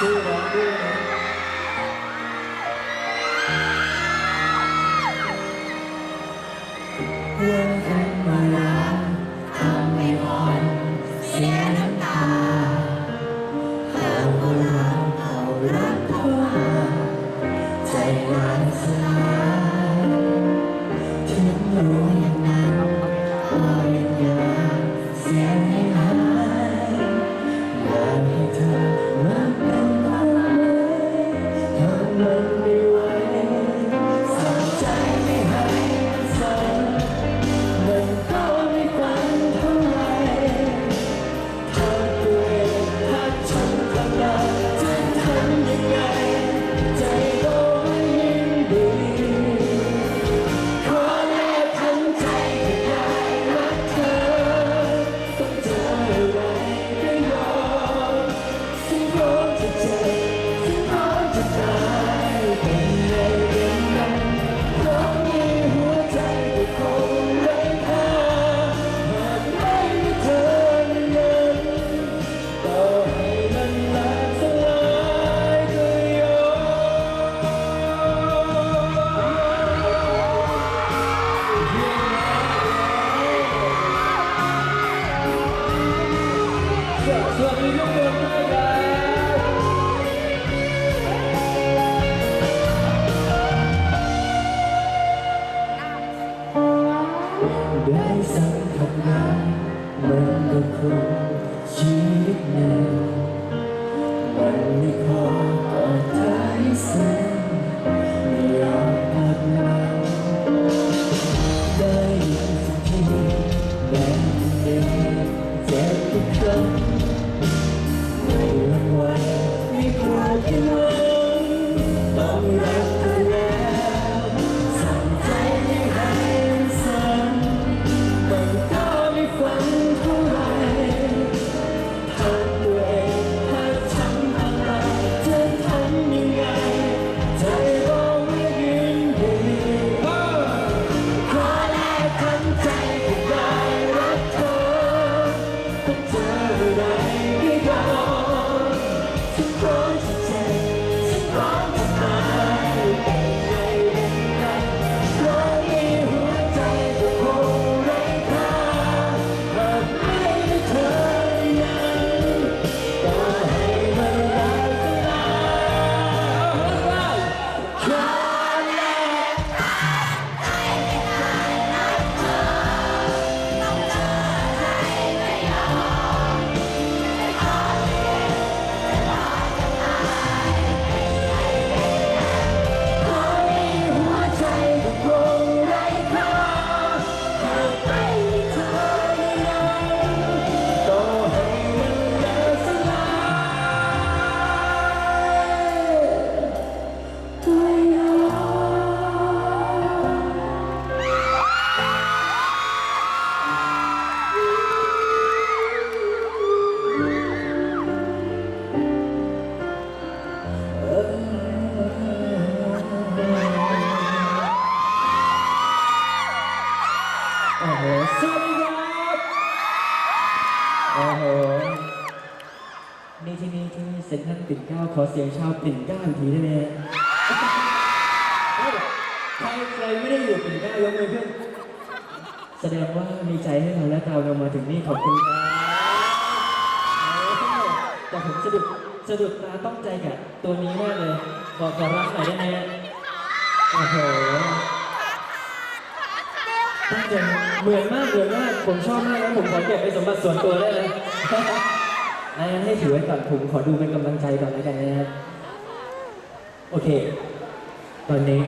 ช่วยร้องด้วยนะวันวันเวลาทำให้อ่อนเสียน้ำตาหากว่าเราเขารักเขาใจร้ายสลายถึงรู้ย่าง สวัสดีทุกคนด้วยครับ ได้สัมผัสงานมันก็คงชีวิตหนึ่งมันไม่ขอกอดเธอให้ซึ้งไม่ยอมพักมันได้ยินสักทีแม้เด็กเจ็บทุกครั้งไม่หวั่นไหวไม่กลัวที่วัง สวัสดีครับโอ้โหนี่ที่นี่ที่เซ็นทรัลปิ่นเกล้าขอเสียงชาวปิ่นเกล้าอีกทีได้ไหมฮะเฮ้ยใครใครไม่ได้อยู่ปิ่นเกล้ายกมือขึ้น แสดงว่ามีใจให้เราและเราเรามาถึงนี่ขอบคุณครับแต่ผมสะดุดสะดุดตาต้องใจกับตัวนี้มากเลย บอกขอรักหน่อยได้ไหมฮะโอ้โห ตั้งใจเห มือนมากเหมือนมาก ผมชอบมากแล้วผมขอเก็บเป็นสมบัติส่วนตัวได้เลยงั้นให้ถือไว้ก่อนผมขอดูเป็นกำลังใจก่อนแล้วกันนะครับ โอเค ตอนนี้